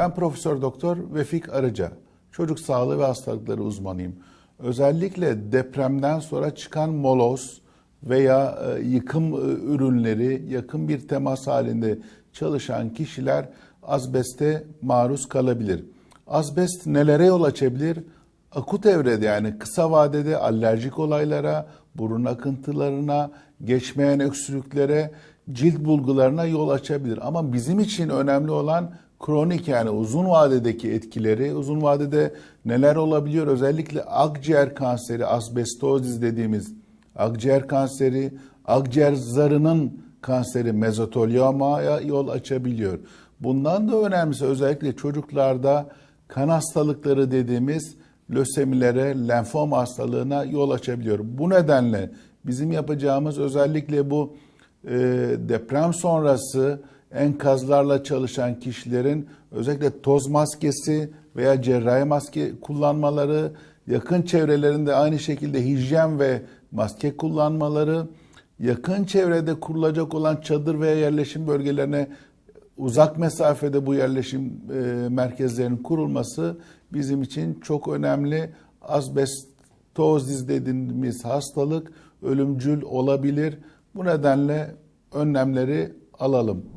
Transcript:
Ben Profesör Doktor Vefik Arıca. Çocuk sağlığı ve hastalıkları uzmanıyım. Özellikle depremden sonra çıkan moloz veya e, yıkım e, ürünleri yakın bir temas halinde çalışan kişiler azbeste maruz kalabilir. Azbest nelere yol açabilir? Akut evrede yani kısa vadede alerjik olaylara, burun akıntılarına, geçmeyen öksürüklere, cilt bulgularına yol açabilir. Ama bizim için önemli olan kronik yani uzun vadedeki etkileri, uzun vadede neler olabiliyor? Özellikle akciğer kanseri, asbestozis dediğimiz akciğer kanseri, akciğer zarının kanseri mezoteliomaya yol açabiliyor. Bundan da önemlisi özellikle çocuklarda kan hastalıkları dediğimiz lösemilere, lenfom hastalığına yol açabiliyor. Bu nedenle bizim yapacağımız özellikle bu e, deprem sonrası enkazlarla çalışan kişilerin özellikle toz maskesi veya cerrahi maske kullanmaları, yakın çevrelerinde aynı şekilde hijyen ve maske kullanmaları, yakın çevrede kurulacak olan çadır veya yerleşim bölgelerine uzak mesafede bu yerleşim e, merkezlerinin kurulması bizim için çok önemli. Asbestozis dediğimiz hastalık ölümcül olabilir. Bu nedenle önlemleri alalım.